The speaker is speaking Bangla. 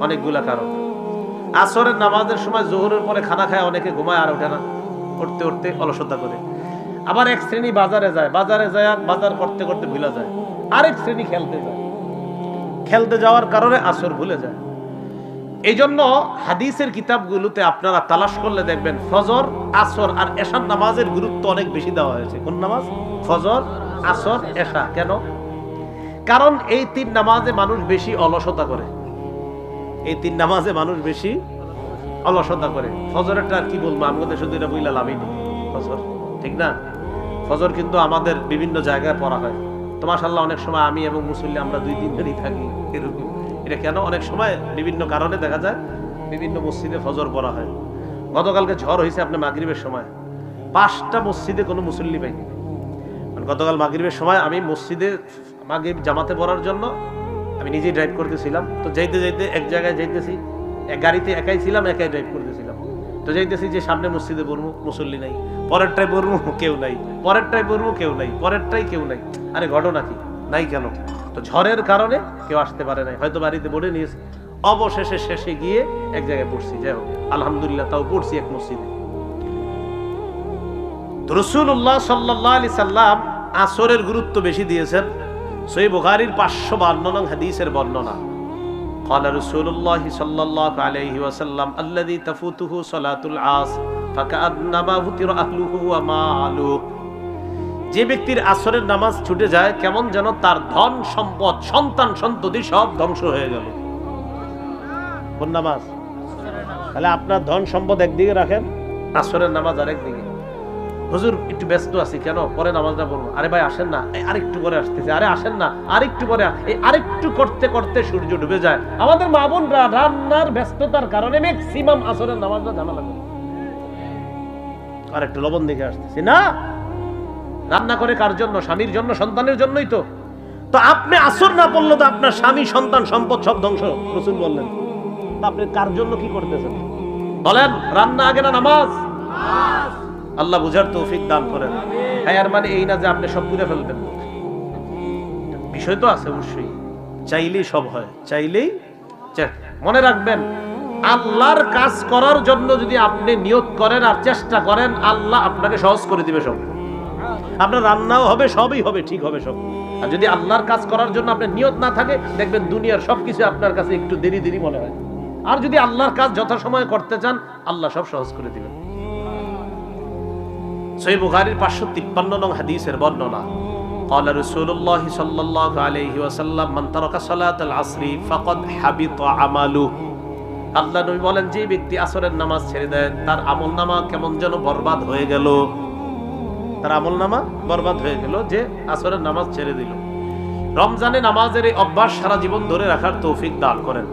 অনেকগুলা কারণ। আসরের নামাজের সময় জোহরের পরে খানা খায়, অনেকে ঘুমায় আর ওঠে না। উঠতে উঠতে অলসতা করে। আবার এক শ্রেণি বাজারে যায়। বাজারে যায় বাজার করতে করতে ভুলে যায়। আরেক শ্রেণি খেলতে যায়। খেলতে যাওয়ার কারণে আসর ভুলে যায়। এই জন্য হাদিসের কিতাবগুলোতে আপনারা তালাশ করলে দেখবেন, ফজর, আসর আর এশার নামাজের গুরুত্ব অনেক বেশি দেওয়া হয়েছে। কোন নামাজ? ফজর, আসর, এশা। কেন? কারণ এই তিন নামাজে মানুষ বেশি অলসতা করে। এই তিন নামাজে মানুষ বেশি অলসতা করে। ফজরেরটা আর কি বলব, আমাদের শুধু এটা বইলা লাভই নেই। ফজর, ঠিক না? ফজর কিন্তু আমাদের বিভিন্ন জায়গায় পড়া হয়। তো মাশাল্লাহ অনেক সময় আমি এবং মুসল্লি আমরা দুই দিন ধরেই থাকি এরকম। এটা কেন? অনেক সময় বিভিন্ন কারণে দেখা যায় বিভিন্ন মসজিদে ফজর পড়া হয়। গতকালকে ঝড় হয়েছে আপনার মাগরিবের সময়। পাঁচটা মসজিদে কোনো মুসল্লি পাইনি। মানে গতকাল মাগরিবের সময় আমি মসজিদে মাগরিব জামাতে পড়ার জন্য আমি নিজেই ড্রাইভ করতেছিলাম। তো যাইতে যাইতে এক জায়গায় যাইতেছি, এক গাড়িতে একাই ছিলাম, একাই ড্রাইভ করতেছিলাম। তো যাইতেছি যে সামনে মসজিদে পড়ব মুসল্লি নাই। পরেরটাই পড়ব কেউ নাই। পরেরটাই পড়ব কেউ নাই। পরেরটাই কেউ নাই। আরে ঘটনা কি? নাই কেন? তো ঝড়ের কারণে কেউ আসতে পারে নাই। হয়তো বাড়িতে পড়ে নিয়েছে। অবশেষে শেষে গিয়ে এক জায়গায় পড়ছি। যাই হোক, আলহামদুলিল্লাহ তাও পড়ছি এক মসজিদে। রসুল্লাহ সাল্লাহ আলি সাল্লাম আসরের গুরুত্ব বেশি দিয়েছেন। সই বুখারির পাঁচশো বান্ন নং হাদিসের বর্ণনা قال رسول الله صلى الله عليه وسلم الذي تفوته صلاة العصر فكأنما وتر أهله وماله যে ব্যক্তির আসরের নামাজ ছুটে যায় কেমন যেন তার ধন সম্পদ সন্তান সন্ততি সব ধ্বংস হয়ে গেল কোন নামাজ তাহলে আপনার ধন সম্পদ একদিকে রাখেন আসরের নামাজ আরেকদিকে হুজুর, একটু ব্যস্ত আছি কেন? পরে নামাজটা পড়ব। আরে ভাই, আসেন না। আরেকটু পরে আসতেছে। আরে আসেন না, আরেকটু পরে এই আরেকটু করতে করতে সূর্য ডুবে যায়। আমাদের মা বোনরা রান্নার ব্যস্ততার কারণে ম্যাক্সিমাম আসরের নামাজটা আর একটু লবণ দেখে আসতেছি। না! রান্না করে কার জন্য? স্বামীর জন্য, সন্তানের জন্যই তো। তো আপনি আসর না পড়লে তো আপনার স্বামী, সন্তান, সম্পদ সব ধ্বংস। রসুল বললেন। আপনি কার জন্য কি করতেছেন? বলেন, রান্না আগে না নামাজ? আল্লাহ বুঝার তৌফিক দান করেন। হ্যাঁ আর মানে এই না যে আপনি সব করে ফেলবেন। বিষয় তো আছে অবশ্যই। চাইলেই সব হয়। চাইলেই মনে রাখবেন, আল্লাহর কাজ করার জন্য যদি আপনি নিয়ত করেন আর চেষ্টা করেন, আল্লাহ আপনাকে সহজ করে দিবে সব। আপনার রান্নাও হবে, সবই হবে, ঠিক হবে সব। আর যদি আল্লাহর কাজ করার জন্য আপনার নিয়ত না থাকে, দেখবেন দুনিয়ার সবকিছু আপনার কাছে একটু দেরি দেরি মনে হয়। আর যদি আল্লাহর কাজ যথাসময়ে করতে চান, আল্লাহ সব সহজ করে দিবেন। সহি বুখারীর পাঁচশো তিপ্পান্ন নং হাদিসের বর্ণনা قال رسول الله صلى الله عليه وسلم من ترك صلاة العصر فقد حبط عمله আল্লাহ নবী বলেন যে ব্যক্তি আসরের নামাজ ছেড়ে দেয় তার আমল নামা কেমন যেন বরবাদ হয়ে গেল তার আমল নামা বরবাদ হয়ে গেল যে আসরের নামাজ ছেড়ে দিল রমজানে নামাজের এই অভ্যাস সারা জীবন ধরে রাখার তৌফিক দান করেন